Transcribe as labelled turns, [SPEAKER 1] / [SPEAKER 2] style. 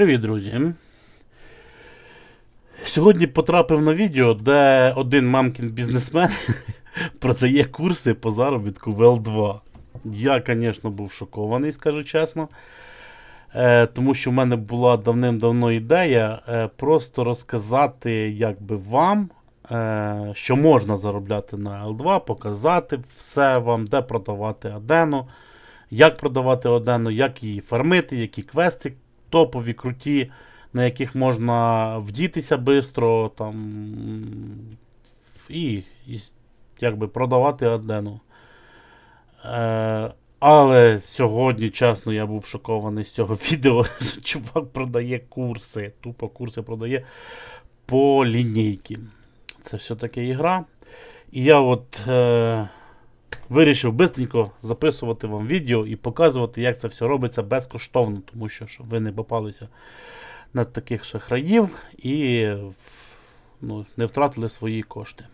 [SPEAKER 1] Привіт, друзі! Сьогодні потрапив на відео, де один мамкін бізнесмен продає курси по заробітку в L2. Я, звісно, був шокований, скажу чесно. Е, тому що в мене була давним-давно ідея е, просто розказати якби вам, е, що можна заробляти на L2, показати все вам, де продавати Адену, як продавати Одену, як її фармити, які квести топові, круті, на яких можна вдітися швидко, там, і, і якби продавати Адену. Е, але сьогодні, чесно, я був шокований з цього відео, що чувак продає курси, тупо курси продає по лінійки. Це все-таки ігра. І я от е, вирішив швидко записувати вам відео і показувати, як це все робиться безкоштовно, тому що щоб ви не попалися на таких шахраїв і ну, не втратили свої кошти.